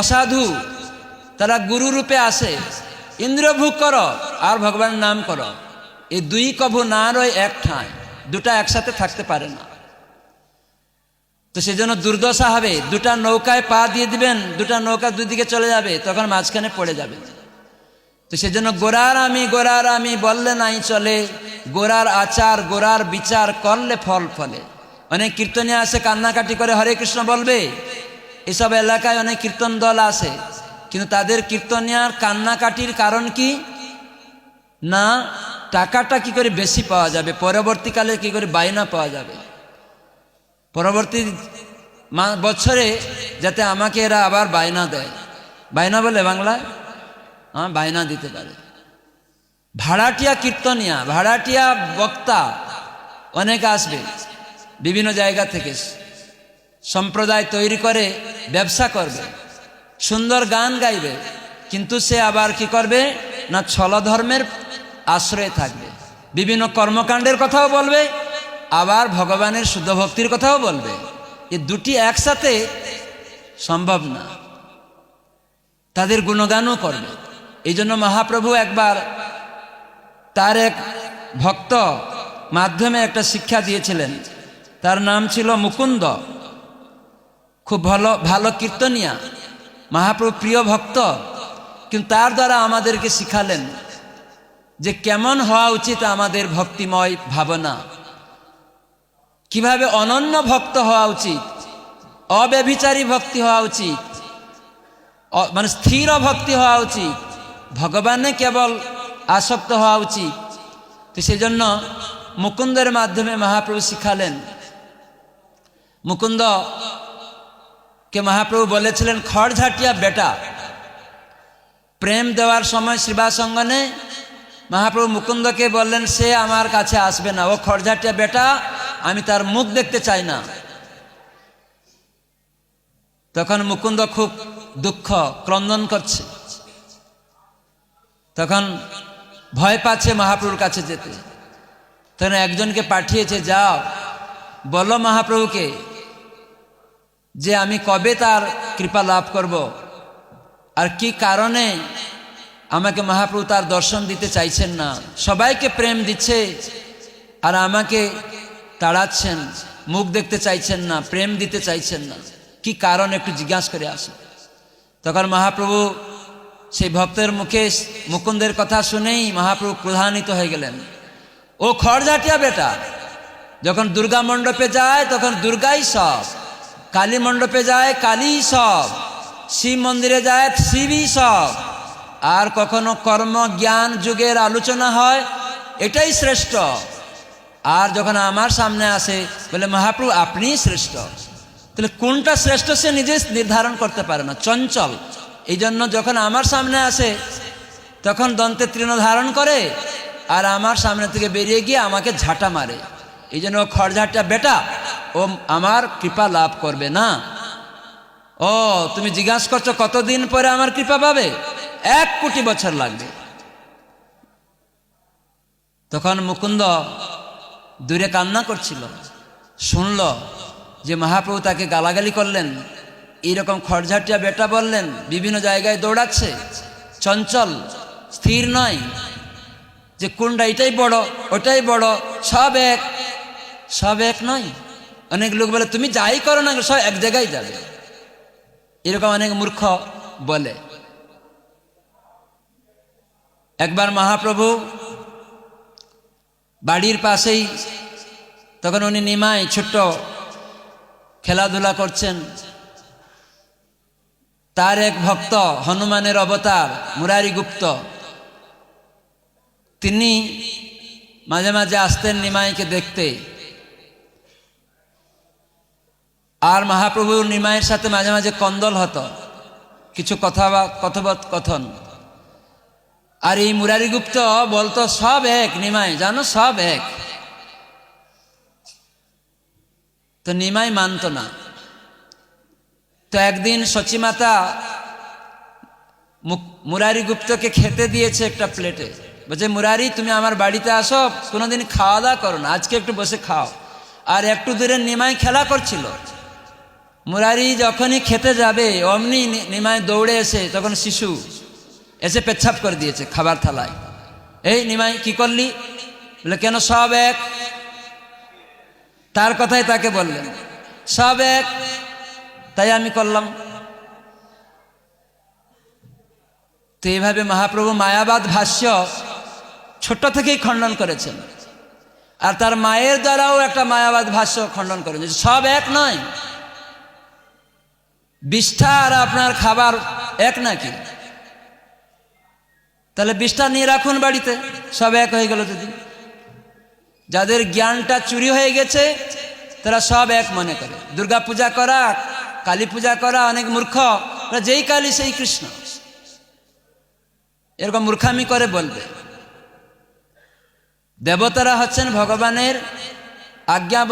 অসাধু, তারা গুরু রূপে আসে। ইন্দ্রভোগ কর আর ভগবানের নাম কর। এই দুই কভু না রয় এক ঠাঁই, দুটা একসাথে থাকতে পারে না। তো সেজন্য দুর্দশা হবে, দুটা নৌকায় পা দিয়ে দিবেন, দুটা নৌকা দুদিকে চলে যাবে, তখন মাঝখানে পড়ে যাবে। তো সেজন্য গোড়ার আমি গোড়ার আমি বললে নাই চলে গোড়ার আচার গোড়ার বিচার করলে ফল ফলে। অনেক কীর্তনে আসে কান্নাকাটি করে হরে কৃষ্ণ বলবে এসব এলাকায় অনেক কীর্তন দল আসে কিন্তু তাদের কীর্তনিয়ার কান্নাকাটির কারণ কি? না, টাকাটা কি করে বেশি পাওয়া যাবে? পরবর্তীকালে কি করে বায়না পাওয়া যাবে? পরবর্তী বছরে যাতে আমাকে এরা আবার বায়না দেয়। বায়না বলে বাংলায় হ্যাঁ বায়না দিতে পারে। ভাড়াটিয়া কীর্তনিয়া, ভাড়াটিয়া বক্তা অনেক আসবে। বিভিন্ন জায়গা থেকে। সম্প্রদায় তৈরি করে, ব্যবসা করবে। সুন্দর গান গাইবে, কিন্তু সে আবার কি করবে? না ছল ধর্মের আশ্রয়ে থাকবে। বিভিন্ন কর্মকাণ্ডের কথাও বলবে, আবার ভগবানের শুদ্ধ ভক্তির কথাও বলবে। এ দুটি একসাথে সম্ভব না। তাদের গুণগানও করবে। এই জন্য মহাপ্রভু একবার তার এক ভক্ত মাধ্যমে একটা শিক্ষা দিয়েছিলেন। তার নাম ছিল মুকুন্দ। খুব ভালো ভালো কীর্তনিয়া। মহাপ্রভু প্রিয় ভক্ত। কিন্তু তার দ্বারা আমাদেরকে শিখালেন যে কেমন হওয়া উচিত আমাদের ভক্তিময় ভাবনা। কীভাবে অনন্য ভক্ত হওয়া উচিত, অব্যভিচারী ভক্তি হওয়া উচিত মানে স্থির ভক্তি হওয়া উচিত, ভগবানে কেবল আসক্ত হওয়া উচিত। তো সেই জন্য মুকুন্দের মাধ্যমে মহাপ্রভু শিখালেন, মুকুন্দ কে মহাপ্রভু বলেছিলেন খড়ঝাটিয়া বেটা। প্রেম দেওয়ার সময় শ্রীবাসঙ্গনে মহাপ্রভু মুকুন্দকে বললেন, সে আমার কাছে আসবে না। ও খড়ঝাটিয়া বেটা, আমি তার মুখ দেখতে চাই না। তখন মুকুন্দ খুব দুঃখ, ক্রন্দন করছে। তখন ভয় পাচ্ছে মহাপ্রভুর কাছে যেতে। তখন একজনকে পাঠিয়েছে, যাও, বলো মহাপ্রভুকে যে আমি কবে তার কৃপা লাভ করব? আর কি কারণে আমাকে মহাপ্রভু তার দর্শন দিতে চাইছেন না? সবাইকে প্রেম দিচ্ছে আর আমাকে তাড়াচ্ছেন, মুখ দেখতে চাইছেন না, প্রেম দিতে চাইছেন না। কি কারণ একটু জিজ্ঞাসা করে আসে তখন মহাপ্রভু সেই ভক্তের মুখে মুকুন্দের কথা শুনেই মহাপ্রভু ক্রধান্বিত হয়ে গেলেন। ও খড়ঝাটিয়া বেটা, যখন দুর্গা মণ্ডপে যায় তখন দুর্গাই সব। কালী মণ্ডপে যায় কালী সব, শিব মন্দিরে যায় শিবই সব। আর কখনো কর্ম, জ্ঞান, যুগের আলোচনা হয়, এটাই শ্রেষ্ঠ। আর যখন আমার সামনে আসে, বলে, মহাপ্রভু, আপনিই শ্রেষ্ঠ। তাহলে কোনটা শ্রেষ্ঠ সে নিজে নির্ধারণ করতে পারে না, চঞ্চল। এই জন্য যখন আমার সামনে আসে, তখন দন্তে তৃণ ধারণ করে, আর আমার সামনে থেকে বেরিয়ে গিয়ে আমাকে ঝাঁটা মারে। এই জন্য খড়ঝাটটা, বেটা ও আমার কৃপা লাভ করবে না। ও, তুমি জিজ্ঞাসা করছ কতদিন পরে আমার কৃপা পাবে? এক কোটি বছর লাগবে। তখন মুকুন্দ দূরে কান্না করছিল। শুনল যে মহাপ্রভু তাকে গালাগালি করলেন। এইরকম খড়ঝাটিয়া বেটা বললেন, বিভিন্ন জায়গায় দৌড়াচ্ছে। চঞ্চল, স্থির নয়। যে কোনটা এটাই বড়, ওটাই বড়, সব এক। সব এক নয়। অনেক লোক বলে, তুমি যাই করো না সব এক জায়গায় যাবে। এরকম অনেক মূর্খ বলে। একবার মহাপ্রভু বাড়ির পাশেই, তখন উনি নিমায় ছোট্ট খেলাধুলা করছেন। তার এক ভক্ত, হনুমানের অবতার, মুরারি গুপ্ত। তিনি মাঝে মাঝে আসতেন নিমাইকে দেখতে। আর মহাপ্রভুর নিমাইয়ের সাথে মাঝে মাঝে কন্দল হতো। কিছু কথা বা কথোপকথন আর এই মুরারিগুপ্ত বলতো, সব এক নিমাই, জানো? সব এক। তো নিমাই মানত না। তো একদিন সচিমাতা মুরারি গুপ্তকে খেতে দিয়েছে একটা প্লেটে। বলছে, মুরারি, তুমি আমার বাড়িতে আসো, কোনোদিন খাওয়া দাওয়া করো না, আজকে একটু বসে খাও। আর একটু দূরে নিমাই খেলা করছিল। মুরারি যখনই খেতে যাবে, অমনি নিমায় দৌড়ে এসে তখন শিশু এসে পেচ্ছাপ করে দিয়েছে খাবার থালায়। এই নিমাই কি করলি? বলে, কেন সব এক? তার কথাই তাকে বললেন, সব এক, তাই আমি করলাম। তো এইভাবে মহাপ্রভু মায়াবাদ ভাষ্য ছোট থেকেই খণ্ডন করেছেন। আর তার মায়ের দ্বারাও একটা মায়াবাদ ভাষ্য খণ্ডন করেন যে সব এক নয় বিষ্ঠা আর আপনার খাবার এক নাকি? তাহলে বিষ্ঠা নিয়ে রাখুন বাড়িতে, সব এক হয়ে গেল যদি যাদের জ্ঞানটা চুরি হয়ে গেছে, তারা সব এক মনে করে। দুর্গা পূজা করা, কালী পূজা করা, অনেক মূর্খ যেই কালী সেই কৃষ্ণ। এরকম মূর্খামি করে বলবে। দেবতারা হচ্ছেন ভগবানের আজ্ঞা